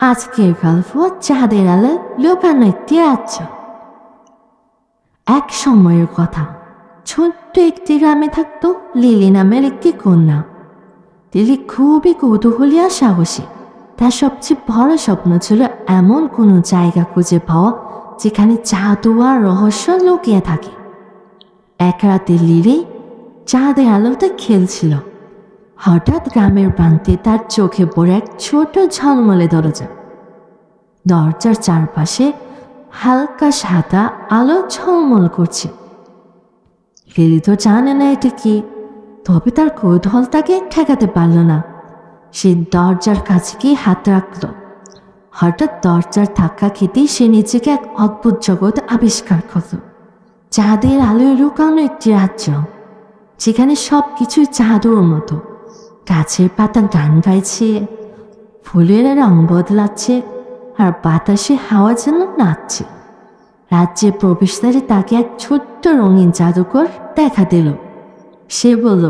আজকের গল্প চাঁদের আলো লোকানো একটি রাজ্য এক সময়ের কথা, ছোট্ট একটি গ্রামে থাকতো লিলি নামের একটি কন্যা। লিলি খুবই কৌতূহলী আর সাহসী। তার সবচেয়ে বড় স্বপ্ন ছিল এমন কোনো জায়গা খুঁজে পাওয়া যেখানে জাদু আর রহস্য লুকিয়ে থাকে। এক রাতে লিলি চাঁদের আলোতে খেলছিল। হঠাৎ গ্রামের প্রান্তে তার চোখে পড়ে এক ছোট ঝলমলে দরজা। দরজার চারপাশে হালকা সাদা আলো ঝলমল করছে। লিলি তো জানে না এটা কি, তবে তার কৌতূহল তাকে ঠেকাতে পারল না। সে দরজার কাছে গিয়ে হাত রাখল। হঠাৎ দরজার ধাক্কা খেতেই সে নিজেকে এক অদ্ভুত জগৎ আবিষ্কার করল। চাঁদের আলোয় লুকানো একটি রাজ্য, যেখানে সব কিছুই জাদুর মতো। গাছের পাতা গান গাইছে, ফুলের রং বদলাচ্ছে আর বাতাসে হাওয়া যেন নাচছে। রাজ্যে প্রবেশদ্বারে তাকে এক ছোট্ট রঙিন জাদুকর দেখা দিল। সে বলল,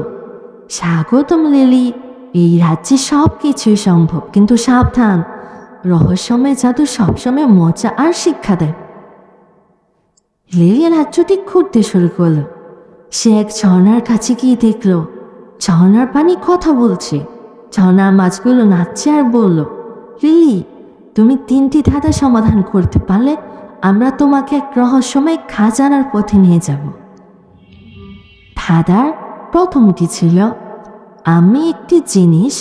স্বাগতম লিলি, এই রাজ্যে সব কিছুই সম্ভব, কিন্তু সাবধান। রহস্যময় জাদু সবসময় মজা আর শিক্ষা দেয়। লিলি রাজ্যটি ঘুরতে শুরু করল। সে এক ঝর্ণার কাছে গিয়ে দেখল, ঝর্ণার পানি কথা বলছে। ঝর্ণার মাছগুলো নাচছে আর বলল, লিলি তুমি তিনটি ধাঁধা সমাধান করতে পারলে আমরা তোমাকে এক রহস্যময় খাজানার পথে নিয়ে যাব। ধাঁধার প্রথমটি ছিল, আমি একটি জিনিস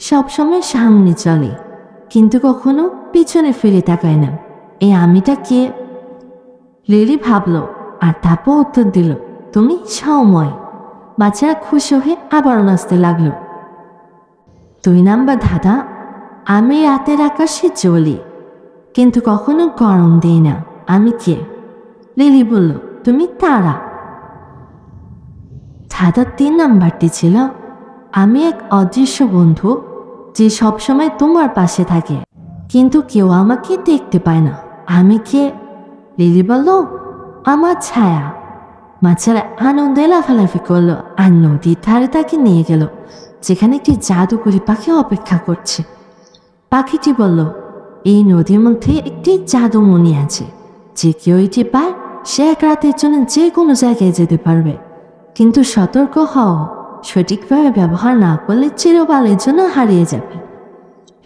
সবসময় সামনে চলে, কিন্তু কখনো পিছনে ফিরে তাকায় না। এই আমিটা কে? লিলি ভাবলো, আর তারপর উত্তর দিল, তুমি সময়। বাচ্চারা খুশি হয়ে আবার নাচতে লাগল। দুই নাম্বার ধাঁধা আমি রাতের আকাশে জ্বলি, কিন্তু কখনো গরম দিই না। আমি কে? লিলি বলল, তুমি তারা। ধাঁধার তিন নাম্বারটি ছিল, আমি এক অদৃশ্য বন্ধু যে সবসময় তোমার পাশে থাকে, কিন্তু কেউ আমাকে দেখতে পায় না। আমি কে? লিলি বলল, আমার ছায়া। মাছেরা আনন্দে লাফালাফি করল আর নদীর ধারে তাকে নিয়ে গেল, যেখানে একটি জাদুকরি পাখি অপেক্ষা করছে। পাখিটি বলল, এই নদীর মধ্যে একটি জাদুমণি আছে। যে কেউ এটি পায়, সে এক রাতের জন্য যে কোনো জায়গায় যেতে পারবে। কিন্তু সতর্ক হও, সঠিকভাবে ব্যবহার না করলে চিরকালের জন্য হারিয়ে যাবে।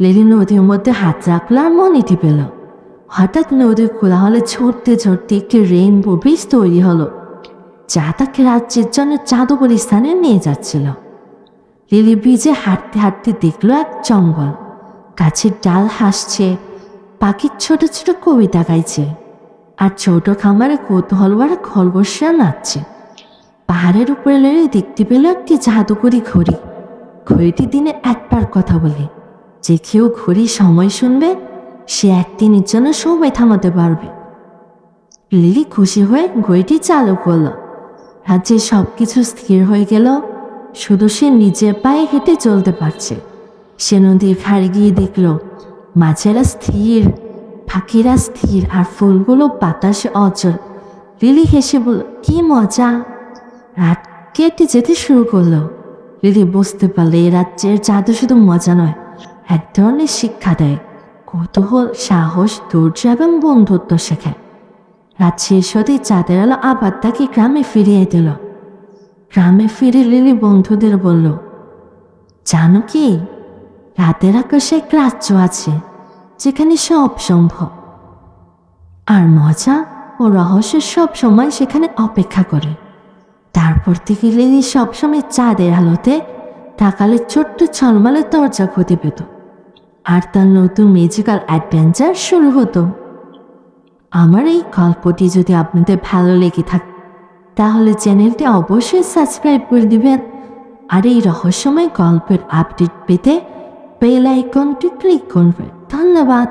লিলি নদীর মধ্যে হাত রাখল আর মনিটি পেল। হঠাৎ নদীর খোলা হলে ছড়তে ছড়তে একটি রেইনবো ব্রিজ তৈরি হলো, যা তাকে রাজ্যের জন্য জাদুকরি স্থানে নিয়ে যাচ্ছিল। লিলি ব্রিজে হাঁটতে হাঁটতে দেখল এক জঙ্গল। গাছের ডাল হাসছে, পাখির ছোট ছোট কবিতা গাইছে, আর ছোট খামারে কৌতূহল ভরা খরগোশরা নাচছে। পাহাড়ের উপরে লেগে দেখতে পেল একটি জাদুকরি ঘড়ি। ঘড়িটি দিনে একবার কথা বলে, যে কেউ ঘড়ি সময় শুনবে, সে একদিনের জন্য সময় থামাতে পারবে। লিলি খুশি হয়ে ঘড়িটি চালু করল। রাজ্যে সব কিছু স্থির হয়ে গেল, শুধু সে নিজের পায়ে হেঁটে চলতে পারছে। সে নদীর ধারে গিয়ে দেখল, মাছেরা স্থির পাখিরা স্থির, আর ফুলগুলো বাতাসে অচল। লিলি হেসে বলল, কি মজা! রাত কেটে যেতে শুরু করল। লিলি বুঝতে পারলে, এই রাজ্যের জাদু শুধু মজা নয়, এক ধরনের শিক্ষা দেয়। কৌতূহল, সাহস, ধৈর্য এবং বন্ধুত্ব শেখায় রাত শেষ হতেই চাঁদের আলো আবার তাকে গ্রামে ফিরিয়ে দিল। গ্রামে ফিরে লিলি বন্ধুদের বলল, জানো কি রাতের আকাশে এক রাজ্য আছে, যেখানে সব সম্ভব। আর মজা ও রহস্য সব সময় সেখানে অপেক্ষা করে। তারপর থেকে লিলি সবসময় চাঁদের আলোতে তাকালে ছোট্ট ছলমালে দরজা খুঁজে পেত। আর তার নতুন মিউজিক্যাল অ্যাডভেঞ্চার শুরু হতো। আমার এই গল্পটি যদি আপনাদের ভালো লেগে থাকে, তাহলে চ্যানেলটি অবশ্যই সাবস্ক্রাইব করে দিবেন। আর এই রহস্যময় গল্পের আপডেট পেতে বেল আইকনটি ক্লিক করবেন ধন্যবাদ